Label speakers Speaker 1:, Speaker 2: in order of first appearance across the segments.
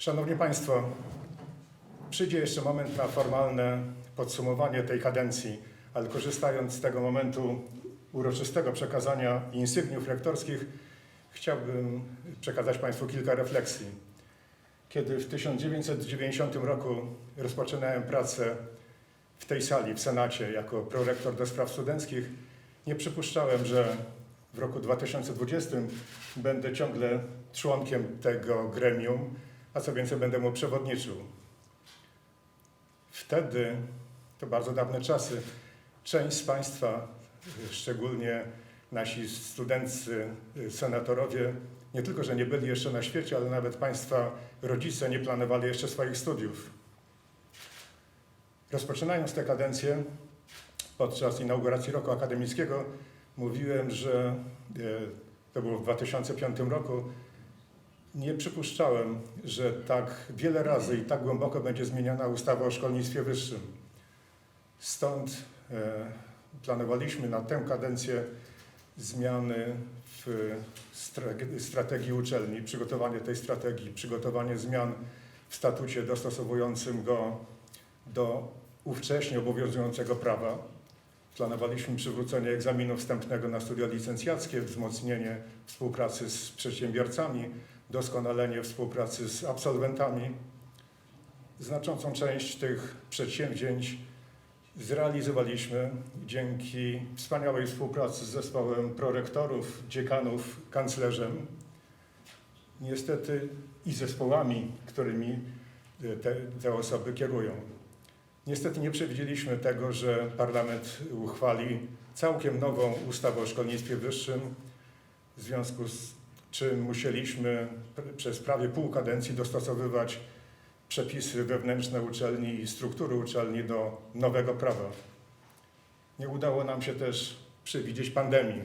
Speaker 1: Szanowni Państwo, przyjdzie jeszcze moment na formalne podsumowanie tej kadencji, ale korzystając z tego momentu uroczystego przekazania insygniów rektorskich, chciałbym przekazać Państwu kilka refleksji. Kiedy w 1990 roku rozpoczynałem pracę w tej sali, w Senacie, jako prorektor do spraw studenckich, nie przypuszczałem, że w roku 2020 będę ciągle członkiem tego gremium, a co więcej będę mu przewodniczył. Wtedy, to bardzo dawne czasy, część z Państwa, szczególnie nasi studenccy, y, senatorowie, nie tylko, że nie byli jeszcze na świecie, ale nawet Państwa rodzice nie planowali jeszcze swoich studiów. Rozpoczynając tę kadencję, podczas inauguracji roku akademickiego, mówiłem, że e, to było w 2005 roku, nie przypuszczałem, że tak wiele razy i tak głęboko będzie zmieniana ustawa o szkolnictwie wyższym. Stąd e, planowaliśmy na tę kadencję zmiany w stra- strategii uczelni, przygotowanie tej strategii, przygotowanie zmian w statucie dostosowującym go do ówcześnie obowiązującego prawa. Planowaliśmy przywrócenie egzaminu wstępnego na studia licencjackie, wzmocnienie współpracy z przedsiębiorcami, doskonalenie współpracy z absolwentami. Znaczącą część tych przedsięwzięć zrealizowaliśmy dzięki wspaniałej współpracy z zespołem prorektorów, dziekanów, kanclerzem. Niestety i zespołami, którymi te, te osoby kierują. Niestety nie przewidzieliśmy tego, że parlament uchwali całkiem nową ustawę o szkolnictwie wyższym, w związku z czym musieliśmy pr- przez prawie pół kadencji dostosowywać przepisy wewnętrzne uczelni i struktury uczelni do nowego prawa. Nie udało nam się też przewidzieć pandemii,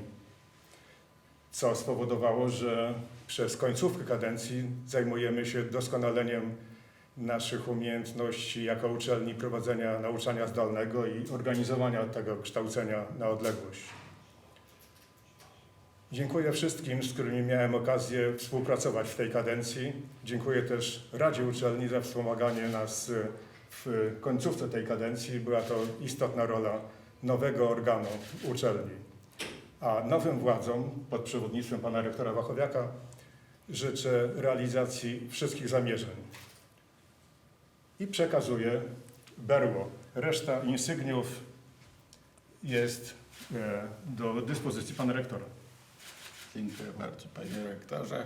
Speaker 1: co spowodowało, że przez końcówkę kadencji zajmujemy się doskonaleniem naszych umiejętności jako uczelni prowadzenia nauczania zdalnego i organizowania tego kształcenia na odległość. Dziękuję wszystkim, z którymi miałem okazję współpracować w tej kadencji. Dziękuję też Radzie Uczelni za wspomaganie nas w końcówce tej kadencji. Była to istotna rola nowego organu uczelni. A nowym władzom pod przewodnictwem pana rektora Wachowiaka życzę realizacji wszystkich zamierzeń. I przekazuję berło. Reszta insygniów jest e, do dyspozycji pana rektora.
Speaker 2: Dziękuję bardzo panie rektorze.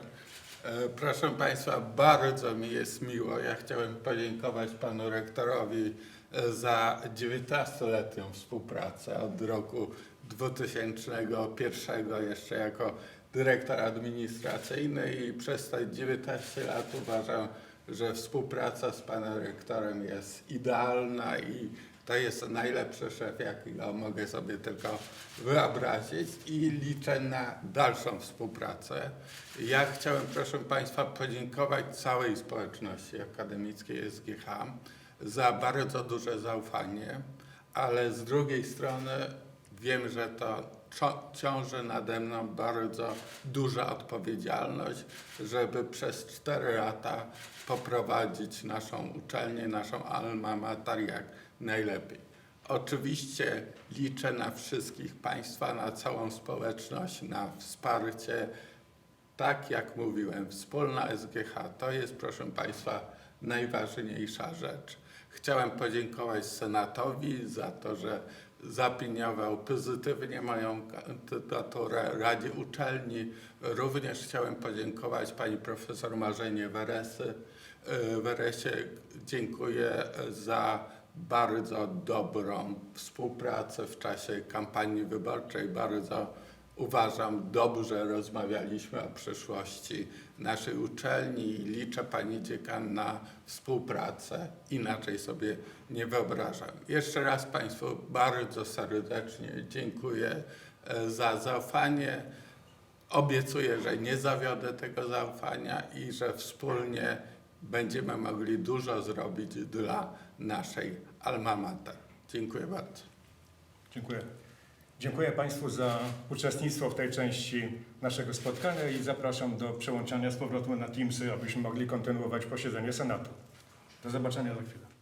Speaker 2: E, Proszę Państwa, bardzo mi jest miło. Ja chciałem podziękować panu rektorowi e, za 19-letnią współpracę od roku 2001 jeszcze jako dyrektor administracyjny i przez te 19 lat uważam, że współpraca z panem rektorem jest idealna i to jest najlepszy szef, jakiego mogę sobie tylko wyobrazić i liczę na dalszą współpracę. Ja chciałem, proszę Państwa, podziękować całej społeczności akademickiej SGH za bardzo duże zaufanie, ale z drugiej strony wiem, że to ciąży nade mną bardzo duża odpowiedzialność, żeby przez cztery lata poprowadzić naszą uczelnię, naszą alma mater jak najlepiej. Oczywiście liczę na wszystkich Państwa, na całą społeczność, na wsparcie. Tak jak mówiłem, wspólna SGH to jest, proszę Państwa, najważniejsza rzecz. Chciałem podziękować Senatowi za to, że zaopiniował pozytywnie moją kandydaturę Radzie Uczelni. Również chciałem podziękować pani profesor Marzenie Weresy. e, Weresie dziękuję za bardzo dobrą współpracę w czasie kampanii wyborczej. Bardzo uważam, dobrze rozmawialiśmy o przyszłości naszej uczelni i liczę Pani Dziekan na współpracę. Inaczej sobie nie wyobrażam. Jeszcze raz Państwu bardzo serdecznie dziękuję e, za zaufanie. Obiecuję, że nie zawiodę tego zaufania i że wspólnie będziemy mogli dużo zrobić dla naszej alma mater. Dziękuję bardzo.
Speaker 1: Dziękuję. Dziękuję Państwu za uczestnictwo w tej części naszego spotkania i zapraszam do przełączania z powrotem na Teamsy, abyśmy mogli kontynuować posiedzenie Senatu. Do zobaczenia za chwilę.